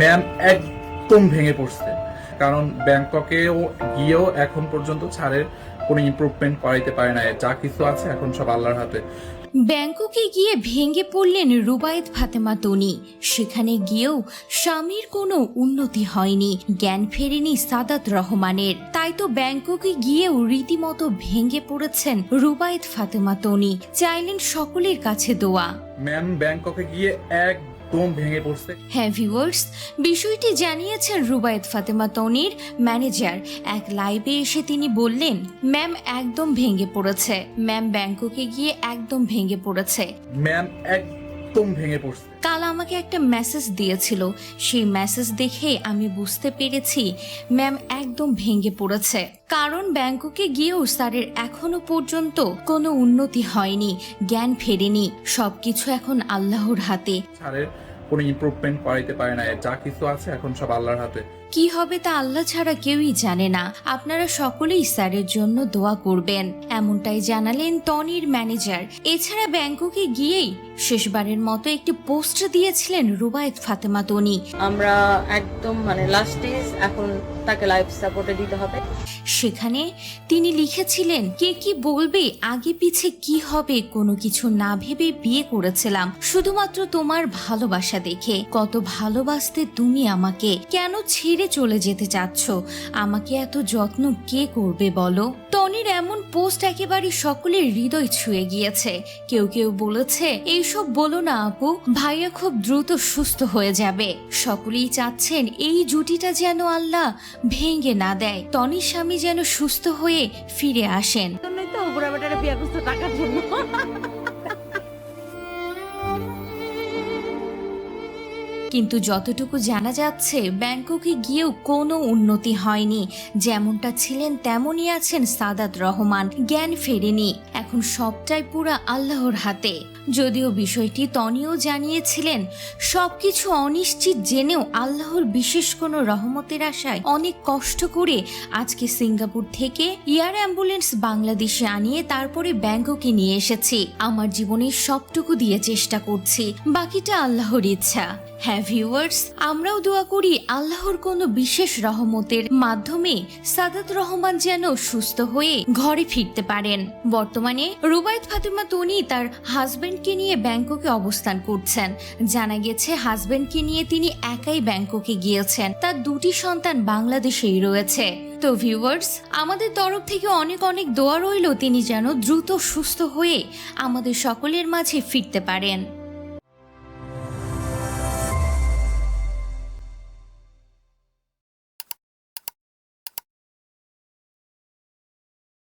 Ma'am একদম ভেঙে পড়ছে। কারণ ব্যাংককেও গিয়েও এখন পর্যন্ত ছাড়ের কোনো ইমপ্রুভমেন্ট করাইতে পারে না যা কিছু আছে এখন সব আল্লাহর হাতে। ব্যাংককে গিয়ে ভেঙে পড়লেন রুবায়েত ফাতেমা তনি। সেখানে গিয়েও স্বামীর কোনো উন্নতি হয়নি। জ্ঞান ফেরেনি সাদাত রহমানের। তাই তো ব্যাংককে গিয়েও রীতিমতো ভেঙে পড়েছেন রুবায়েত ফাতেমা তনি। চাইলেন সকলের কাছে দোয়া। ম্যাম ব্যাংককে গিয়ে একদম ভেঙে পড়ছে। হ্যাঁ ভিউয়ার্স বিষয়টি জানিয়েছেন রুবায়েত ফাতেমা তনির ম্যানেজার এক লাইভে এসে তিনি বললেন ম্যাম একদম ভেঙে পড়েছে। ম্যাম ব্যাংককে গিয়ে একদম ভেঙে পড়েছে। ম্যাম একদম ভেঙে পড়ছে। কাল আমাকে একটা মেসেজ দিয়েছিল। সেই মেসেজ দেখে আমি বুঝতে পেরেছি ম্যাম একদম ভেঙে পড়েছে। কারণ ব্যাংককে গিয়েও স্যারের এখনও পর্যন্ত কোনো উন্নতি হয়নি জ্ঞান ফেরেনি। সবকিছু এখন আল্লাহর হাতে। ছাড়ের কোনো ইমপ্রুভমেন্ট করাইতে পারে না। যা কিছু আছে এখন সব আল্লাহর হাতে। কি হবে তা আল্লাহ ছাড়া কেউই জানে না। আপনারা সকলেই স্যারের জন্য দোয়া করবেন। এমনটাই জানালেন টনির ম্যানেজার। এছাড়া ব্যাংককে গিয়েই শেষবারের মতো একটি পোস্ট দিয়েছিলেন রুবায়েত ফাতেমা তনি আমরা একদম মানে লাস্ট স্টেজ এখন তাকে লাইফ সাপোর্টে দিতে হবে। সেখানে তিনি লিখেছিলেন কে কি বলবে? আগে পিছে কি হবে? কোনো কিছু না ভেবে বিয়ে করেছিলাম। শুধুমাত্র তোমার ভালোবাসা দেখে, কত ভালোবাসতে তুমি আমাকে। কেন ছেড়ে চলে যেতে চাচ্ছ? আমাকে এত যত্ন কে করবে বলো? টনির এমন পোস্ট একেবারে সকলের হৃদয় ছুঁয়ে গিয়েছে। কেউ কেউ বলেছে, এইসব বলো না আপু, ভাইয়া খুব দ্রুত সুস্থ হয়ে যাবে। সকলেই চাচ্ছেন এই জুটিটা যেন আল্লাহ ভেঙে না দেয়। টনির স্বামী যেন সুস্থ হয়ে ফিরে আসেন। তো বুড়া বেটারে বিয়ে করতে টাকার জন্য। কিন্তু যতটুকু জানা যাচ্ছে, ব্যাংককে গিয়েও কোনো উন্নতি হয়নি। যেমনটা ছিলেন, তেমনই আছেন সাদাত রহমান। জ্ঞান ফেরেনি। এখন সবটাই পুরা আল্লাহর হাতে। যদিও বিষয়টি তনিও জানিয়েছিলেন, সবকিছু অনিশ্চিত জেনেও আল্লাহর বিশেষ কোনো রহমতের আশায় অনেক কষ্ট করে আজকে সিঙ্গাপুর থেকে এয়ার অ্যাম্বুলেন্স বাংলাদেশে আনিয়ে তারপরে ব্যাংককে নিয়ে এসেছি। আমার জীবনের সবটুকু দিয়ে চেষ্টা করছি। বাকিটা আল্লাহর ইচ্ছা। হ্যাঁ ভিউয়ার্স আমরাও দোয়া করি আল্লাহর কোনো বিশেষ রহমতের মাধ্যমে সাদাত রহমান যেন সুস্থ হয়ে ঘরে ফিরতে পারেন। বর্তমানে রুবায়ত ফাতেমা তনি তার হাজবেন্ডকে নিয়ে ব্যাংককে অবস্থান করছেন। জানা গেছে হাজবেন্ডকে নিয়ে তিনি একাই ব্যাংককে গিয়েছেন। তার দুটি সন্তান বাংলাদেশেই রয়েছে। তো ভিউয়ার্স আমাদের তরফ থেকে অনেক অনেক দোয়া রইল তিনি যেন দ্রুত সুস্থ হয়ে আমাদের সকলের মাঝে ফিরতে পারেন।